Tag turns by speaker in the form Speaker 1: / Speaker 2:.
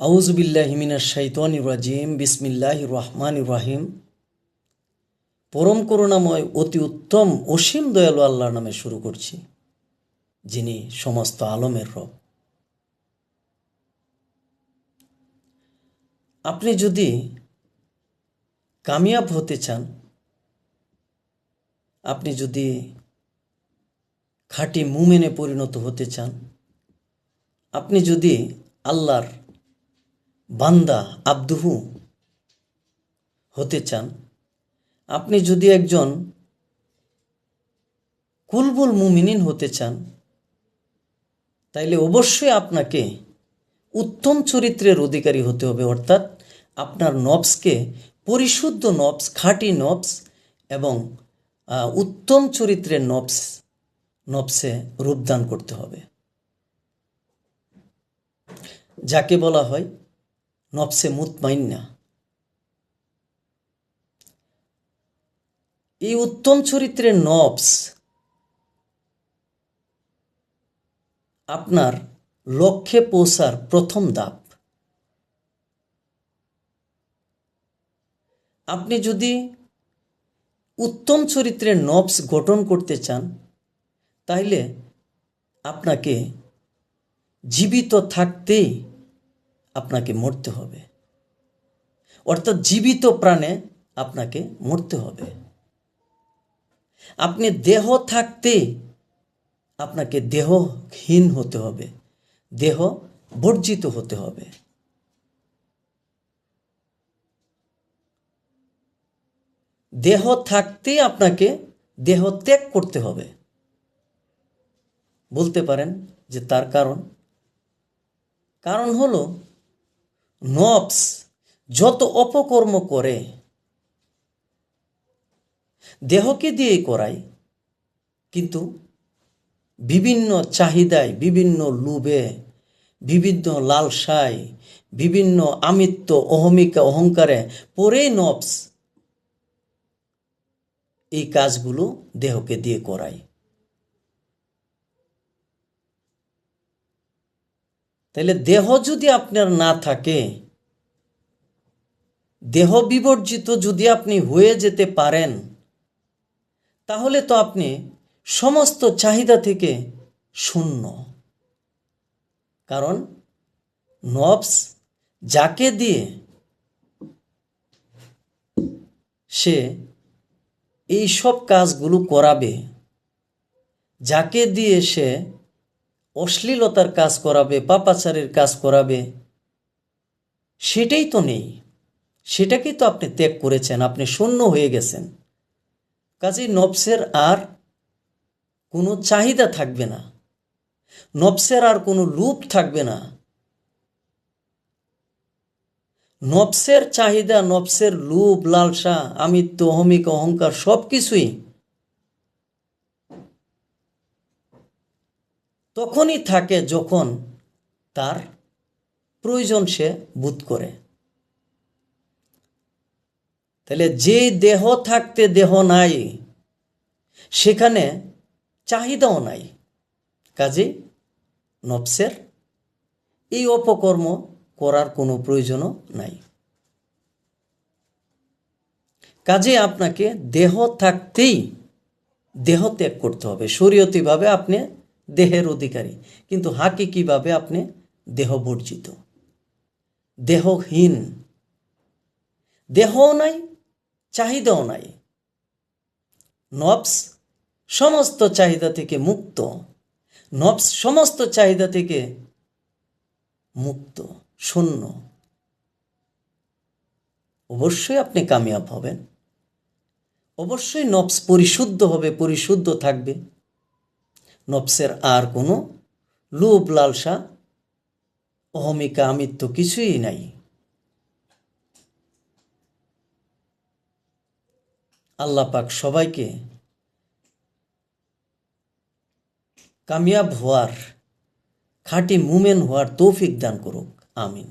Speaker 1: আউজবিল্লাহিমিনা শাইতান রাজিম বিসমিল্লাহ রহমান রাহিম। পরম করুণাময়, অতি উত্তম, অসীম দয়ালু আল্লাহর নামে শুরু করছি, যিনি সমস্ত আলমের রব। আপনি যদি কামিয়াব হতে চান, আপনি যদি খাঁটি মুমেনে পরিণত হতে চান, আপনি যদি আল্লাহর বান্দা আব্দুহু হতে চান। আপনি যদি একজন কুলবুল মুমিনিন হতে চান, তাইলে অবশ্যই আপনাকে উত্তম চরিত্রের অধিকারী হতে হবে, অর্থাৎ আপনার নবসকে পরিশুদ্ধ নবস, খাঁটি নবস এবং উত্তম চরিত্রের নবস, নবসে রূপদান করতে হবে। যাকে বলা হয় নবসে মুতমাইন্না। এই উত্তম চরিত্রের নবস আপনার লক্ষ্যে পৌঁছার প্রথম ধাপ। আপনি যদি উত্তম চরিত্রের নবস গঠন করতে চান, তাইলে আপনাকে জীবিত থাকতেই আপনাকে মরতে হবে। অর্থাৎ জীবিত প্রাণে আপনাকে মরতে হবে। আপনি দেহ থাকতে আপনাকে দেহহীন হতে হবে, দেহ বর্জিত হতে হবে। দেহ থাকতে আপনাকে দেহ ত্যাগ করতে হবে। বলতে পারেন যে তার কারণ। কারণ হলো নবস যত অপকর্ম করে, দেহকে দিয়ে করায়, কিন্তু বিভিন্ন চাহিদায়, বিভিন্ন লোভে বিভিন্ন লালসায়, বিভিন্ন আমিত্ব, অহমিকা, অহংকারে পরেই নবস এই কাজগুলো দেহকে দিয়ে করায়। তাহলে দেহ যদি আপনার না থাকে, দেহ বিবর্জিত যদি আপনি হয়ে যেতে পারেন, তাহলে তো আপনি সমস্ত চাহিদা থেকে শূন্য। কারণ নবস যাকে দিয়ে সে এই সব কাজগুলো করাবে, যাকে দিয়ে সে অশ্লীলতার কাজ করাবে, পাপাচারের কাজ করাবে, সেটাই তো নেই। সেটাকেই তো আপনি ত্যাগ করেছেন, আপনি শূন্য হয়ে গেছেন। কাজেই নবসের আর কোনো চাহিদা থাকবে না। নবসের আর কোনো লুপ থাকবে না। নবসের চাহিদা, নবসের লুপ লালসা, আমিত্ব, অহমিক, অহংকার সব কিছুই তখনই থাকে যখন তার প্রয়োজন সে বোধ করে। তাহলে যে দেহ থাকতে দেহ নাই, সেখানে চাহিদাও নাই। কাজেই নবসের এই অপকর্ম করার কোনো প্রয়োজনও নাই। কাজে আপনাকে দেহ থাকতেই দেহ ত্যাগ করতে হবে। শরীয়তিভাবে আপনি দেহের অধিকারী। কিন্তু হাকিকিভাবে আপনি দেহ বর্জিত দেহহীন। দেহও নাই, চাহিদাও নাই। নবস সমস্ত চাহিদা থেকে মুক্ত। নবস সমস্ত চাহিদা থেকে মুক্ত, শূন্য। অবশ্যই আপনি কামিয়াব হবেন। অবশ্যই নবস পরিশুদ্ধ হবে, পরিশুদ্ধ থাকবে। নবসের আর কোনো লোভ, লালসা, অহমিকা আমিত্ব কিছুই নাই। আল্লাহ পাক সবাইকে কামিয়াব হওয়ার, খাঁটি মুমেন হওয়ার তৌফিক দান করুক। আমিন।